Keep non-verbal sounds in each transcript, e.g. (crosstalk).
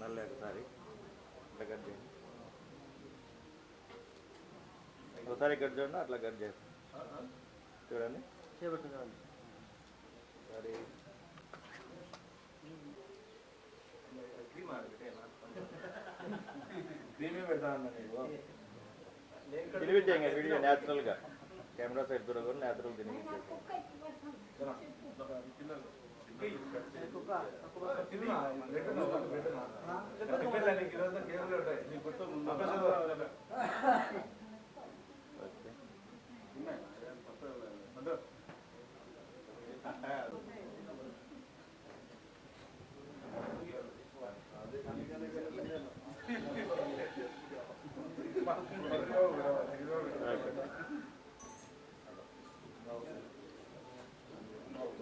నల్ల ఒకసారి. ఇట్లా కట్ చేయండి. ఒకసారి కట్ చూడండి అట్లా కట్ చేయండి. చూడండి. సరే. క్రీమే పెడతానన్నా నీకు తినిపించేయండి వీడియో న్యాచురల్గా కెమెరా సైడ్ దూరం న్యాచురల్ తినిపించేసి ఓకే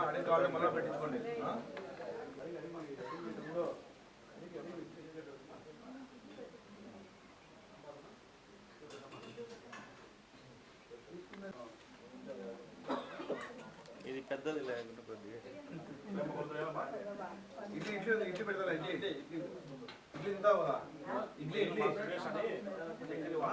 అడిగి కావాలి మళ్ళీ పెట్టించుకోండి ఆ? ఇది పెద్దది లేకుండా కొద్దిగా ఇడ్లీ ఇడ్లీ ఇడ్లీ పెడతా ఇడ్లీ ఇడ్లీ ఇడ్లీ తింటావు కదా ఇడ్లీ ఇడ్లీ ఆ?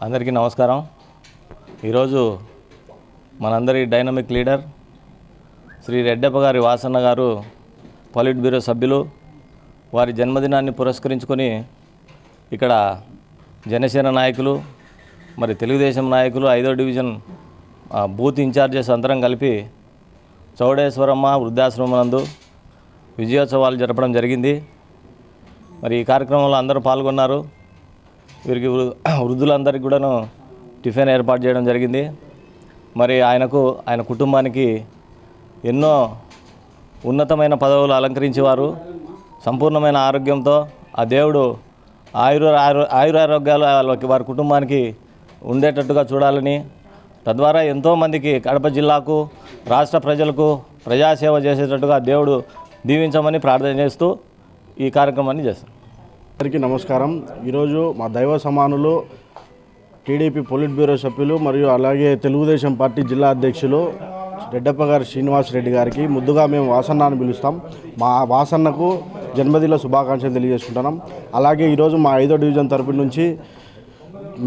అందరికీ నమస్కారం. ఈరోజు మనందరి డైనమిక్ లీడర్ శ్రీ రెడ్డప్ప గారి వాసన్న గారు పాలిట్ బ్యూరో సభ్యులు వారి జన్మదినాన్ని పురస్కరించుకొని ఇక్కడ జనసేన నాయకులు మరి తెలుగుదేశం నాయకులు ఐదో డివిజన్ ఆ, బూత్ ఇన్ఛార్జెస్ అందరం కలిపి చౌడేశ్వరమ్మ వృద్ధాశ్రమం నందు విజయోత్సవాలు జరపడం జరిగింది. మరి ఈ కార్యక్రమంలో అందరూ పాల్గొన్నారు. వీరికి వృ- (clears throat) వృద్ధులందరికీ కూడాను టిఫిన్ ఏర్పాటు చేయడం జరిగింది. మరి ఆయనకు ఆయన కుటుంబానికి ఎన్నో ఉన్నతమైన పదవులు అలంకరించేవారు. సంపూర్ణమైన ఆరోగ్యంతో ఆ దేవుడు ఆయుర ఆరో- ఆయురారోగ్యాలు వాళ్ళకి వారి కుటుంబానికి ఉండేటట్టుగా చూడాలని. తద్వారా ఎంతోమందికి కడప జిల్లాకు రాష్ట్ర ప్రజలకు ప్రజాసేవ చేసేటట్టుగా దేవుడు దీవించమని ప్రార్థన చేస్తూ ఈ కార్యక్రమాన్ని చేస్తాం. అందరికీ నమస్కారం. ఈరోజు మా దైవ సమానులు టీడీపీ పొలిట్ బ్యూరో సభ్యులు మరియు అలాగే తెలుగుదేశం పార్టీ జిల్లా అధ్యక్షులు రెడ్డప్ప గారి శ్రీనివాస్ రెడ్డి గారికి ముద్దుగా మేము వాసన్న అని పిలుస్తాం. మా వాసన్నకు జన్మదిన శుభాకాంక్షలు తెలియజేసుకుంటున్నాం. అలాగే ఈరోజు మా ఐదో డివిజన్ తరపు నుంచి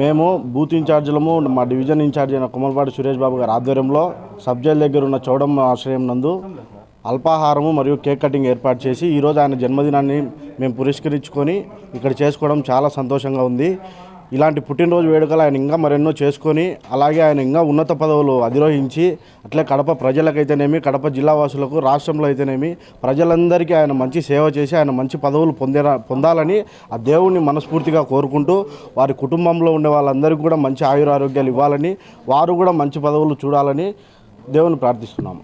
మేము బూత్ ఇన్ఛార్జీలము మా డివిజన్ ఇన్ఛార్జ్ అయిన కొమ్మలపాటి సురేష్ బాబు గారి ఆధ్వర్యంలో సబ్ జైల్ దగ్గర ఉన్న చౌడమ్మ ఆశ్రయం నందు అల్పాహారము మరియు కేక్ కటింగ్ ఏర్పాటు చేసి ఈరోజు ఆయన జన్మదినాన్ని మేము పురస్కరించుకొని ఇక్కడ చేసుకోవడం చాలా సంతోషంగా ఉంది. ఇలాంటి పుట్టినరోజు వేడుకలు ఆయన ఇంకా మరెన్నో చేసుకొని అలాగే ఆయన ఇంకా ఉన్నత పదవులు అధిరోహించి అట్లే కడప ప్రజలకైతేనేమి కడప జిల్లా వాసులకు రాష్ట్రంలో అయితేనేమి ప్రజలందరికీ ఆయన మంచి సేవ చేసి ఆయన మంచి పదవులు పొందే పొందాలని ఆ దేవుణ్ణి మనస్ఫూర్తిగా కోరుకుంటూ వారి కుటుంబంలో ఉండే వాళ్ళందరికీ కూడా మంచి ఆయురారోగ్యాలు ఇవ్వాలని వారు కూడా మంచి పదవులు చూడాలని దేవుని ప్రార్థిస్తున్నాము.